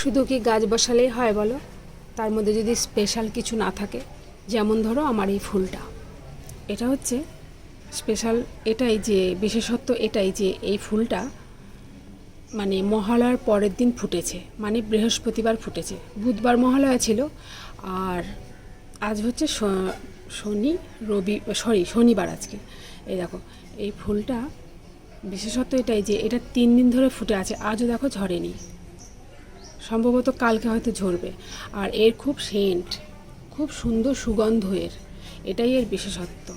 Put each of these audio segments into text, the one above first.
শুধু কি গাছ বসালেই হয় বলো? তার মধ্যে যদি স্পেশাল কিছু না থাকে, যেমন ধরো আমার এই ফুলটা। এটা হচ্ছে স্পেশাল এটাই যে, বিশেষত্ব এটাই যে, এই ফুলটা মানে মহালয়ার পরের দিন ফুটেছে মানে বৃহস্পতিবার ফুটেছে। বুধবার মহালয়া ছিল, আর আজ হচ্ছে শনি, রবি, সরি, শনিবার আজকে। এই দেখো, এই ফুলটা বিশেষত্ব এটাই যে, এটা তিন দিন ধরে ফুটে আছে, আজও দেখো ঝরেনি। সম্ভবত কালকে হয়তো ঝরবে। আর এর খুব সেন্ট, খুব সুন্দর সুগন্ধ এর। এটাই এর বিশেষত্ব।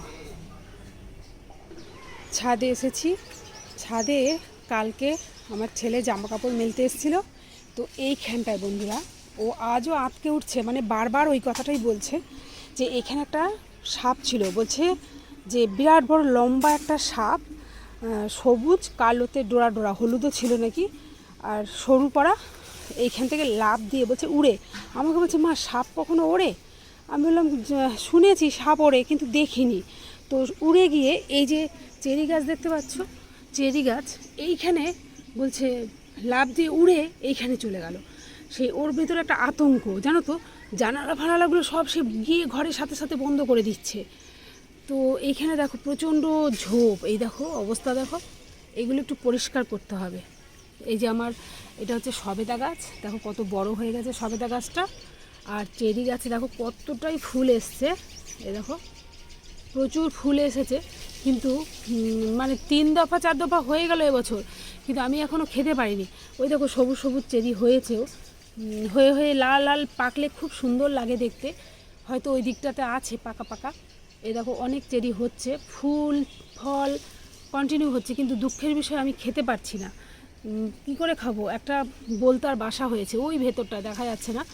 ছাদে এসেছি। ছাদে কালকে আমার ছেলে জামা কাপড় মেলতে এসেছিল। তো এইখানটায় বন্ধুরা, ও আজও আটকে উঠছে। মানে বারবার ওই কথাটাই বলছে যে এখানে একটা সাপ ছিল। বলছে যে বিরাট বড় লম্বা একটা সাপ সবুজ, কালোতে ডোরা ডোরা, হলুদও ছিল নাকি, আর সরু পড়া এইখান থেকে লাভ দিয়ে বলছে, উড়ে। আমাকে বলছে, মা, সাপ কখনো ওড়ে? আমি বললাম শুনেছি সাপ ওড়ে, কিন্তু দেখিনি। তো উড়ে গিয়ে এই যে চেরি গাছ দেখতে পাচ্ছ, চেরি গাছ, এইখানে বলছে লাভ দিয়ে উড়ে এইখানে চলে গেল। সেই ওর ভেতরে একটা আতঙ্ক, জানো তো? জানালা ফানালাগুলো সব সে গিয়ে ঘরের সাথে সাথে বন্ধ করে দিচ্ছে। তো এইখানে দেখো প্রচণ্ড ঝোপ, এই দেখো অবস্থা দেখো। এগুলো একটু পরিষ্কার করতে হবে। এই যে আমার, এটা হচ্ছে সবেদা গাছ। দেখো কত বড় হয়ে গেছে সবেদা গাছটা। আর চেরি গাছে দেখো কতটাই ফুল এসছে। এ দেখো, প্রচুর ফুল এসেছে। কিন্তু মানে তিন দফা, চার দফা হয়ে গেল এবছর। কিন্তু আমি এখনও খেতে পারিনি। ওই দেখো সবুজ সবুজ চেরি হয়েছেও। হয়ে হয়ে লাল লাল পাকলে খুব সুন্দর লাগে দেখতে। হয়তো ওই দিকটাতে আছে পাকা পাকা। এ দেখো অনেক চেরি হচ্ছে। ফুল, ফল কন্টিনিউ হচ্ছে। কিন্তু দুঃখের বিষয় আমি খেতে পারছি না। কি করে খাব? একটা বোলতার বাসা হয়েছে ওই ভেতরটা দেখা যাচ্ছে না।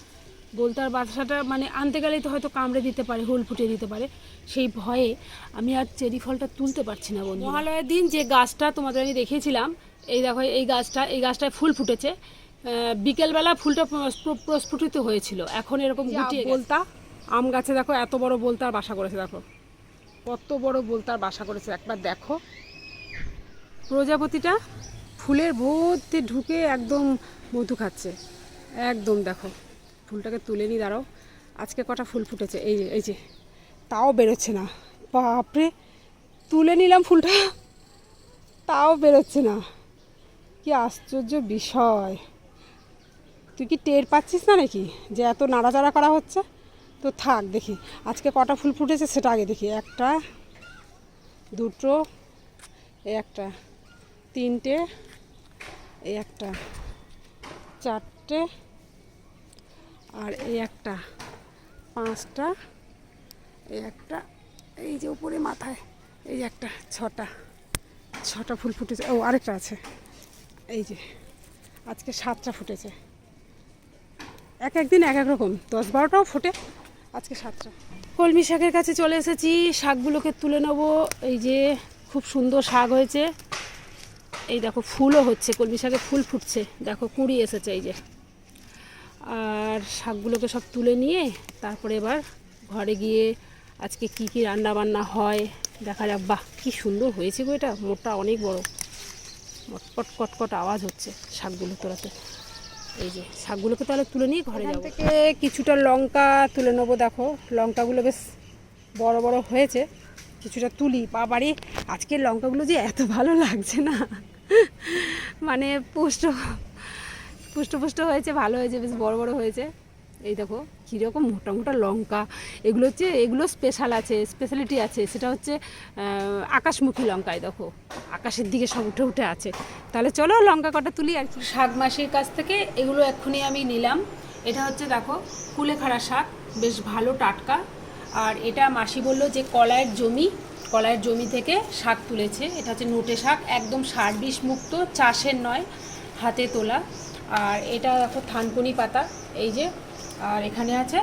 বোলতার বাসাটা মানে আনতে গেলেই তো হয়তো কামড়ে দিতে পারে হুল ফুটিয়ে দিতে পারে। সেই ভয়ে আমি আর চেরি ফলটা তুলতে পারছি না বন্ধু মহালয়ের দিন যে গাছটা তোমাদের আমি দেখেছিলাম এই দেখো এই গাছটা এই গাছটায় ফুল ফুটেছে। বিকেলবেলা ফুলটা প্র- প্রস্ফুটিত হয়েছিল এখন এরকম গুটিয়ে বলতা আম গাছে দেখো এত বড় বলতার বাসা করেছে দেখো। কত বড় বলতার বাসা করেছে একবার দেখো। প্রজাপতিটা ফুলের ভর্তি ঢুকে একদম মধু খাচ্ছে। একদম দেখো, ফুলটাকে তুলে নিই দাঁড়াও। আজকে কটা ফুল ফুটেছে, এই যে এই যে, তাও বেরোচ্ছে না। বাপরে, তুলে নিলাম ফুলটা, তাও বেরোচ্ছে না। কি আশ্চর্য বিষয়। তুই কি টের পাচ্ছিস না নাকি যে এত নাড়াচাড়া করা হচ্ছে? তো থাক দেখি, আজকে কটা ফুল ফুটেছে সেটা আগে দেখি। একটা, দুটো, একটা, তিনটে এই একটা, চারটে, আর এই একটা, পাঁচটা, এই একটা, এই যে উপরে মাথায়, এই একটা, ছটা ছটা ফুল ফুটেছে, ও আরেকটা আছে, এই যে, আজকে সাতটা ফুটেছে, এক একদিন এক এক রকম, দশ বারোটাও ফোটে, আজকে সাতটা। কলমি শাকের কাছে চলে এসেছি, শাকগুলোকে তুলে নেব, এই যে খুব সুন্দর শাক হয়েছে। এই দেখো ফুলও হচ্ছে কলমি শাকে ফুল ফুটছে। দেখো কুঁড়ি এসেছে এই যে। আর শাকগুলোকে সব তুলে নিয়ে তারপরে এবার ঘরে গিয়ে আজকে কি কি রান্না বান্না হয় দেখা যাক। বাহ কি সুন্দর হয়েছে গো এটা। মোটা অনেক বড়। মটপট কটকট আওয়াজ হচ্ছে শাকগুলো তোলাতে। এই যে শাকগুলোকে তাহলে তুলে নিয়ে ঘরে যাব। থেকে কিছুটা লঙ্কা তুলে নেব দেখো। লঙ্কাগুলো বেশ বড় বড় হয়েছে। কিছুটা তুলি। বাবারে আজকের লঙ্কাগুলো যে এত ভালো লাগছে না। মানে পুষ্ট পুষ্ট পুষ্ট হয়েছে, ভালো হয়েছে, বেশ বড় বড় হয়েছে। এই দেখো, কীরকম মোটা মোটা লঙ্কা, এগুলো হচ্ছে, এগুলো স্পেশাল আছে স্পেশালিটি আছে। সেটা হচ্ছে আকাশমুখী লঙ্কায় দেখো। আকাশের দিকে সব উঠে উঠে আছে। তাহলে চলো লঙ্কা কটা তুলি আর শাক মাসির কাছ থেকে এগুলো এক্ষুনি আমি নিলাম। এটা হচ্ছে দেখো, কুলেখাড়া শাক, বেশ ভালো টাটকা। আর এটা মাসি বলল যে কলায়ের জমি কলায়ের জমি থেকে শাক তুলেছে। এটা হচ্ছে নোটে শাক, একদম সার বিষ মুক্ত, চাষের নয়, হাতে তোলা। আর এটা দেখো থানকুনি পাতা, এই যে। আর এখানে আছে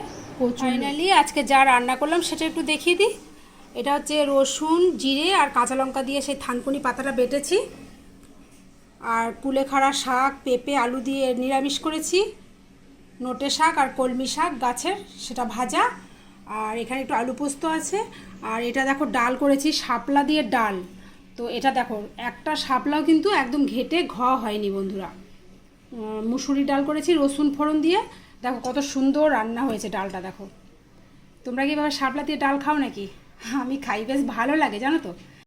ফাইনালি আজকে যা রান্না করলাম সেটা একটু দেখিয়ে দিই। এটা হচ্ছে রসুন, জিরে আর কাঁচা লঙ্কা দিয়ে সেই থানকুনি পাতাটা বেটেছি। আর কুলেখাড়া শাক, পেঁপে, আলু দিয়ে নিরামিষ করেছি। নোটে শাক আর কলমি শাক গাছের, সেটা ভাজা। আর এখানে একটু আলু পোস্ত আছে। আর এটা দেখো ডাল করেছি, শাপলা দিয়ে ডাল। তো এটা দেখো, একটা শাপলাও কিন্তু একদম ঘেটে ঘ হয়নি বন্ধুরা। মুসুরি ডাল করেছি, রসুন ফোড়ন দিয়ে। দেখো কত সুন্দর রান্না হয়েছে ডালটা, দেখো। তোমরা কি এভাবে শাপলা দিয়ে ডাল খাও নাকি? আমি খাই, বেশ ভালো লাগে, জানো তো?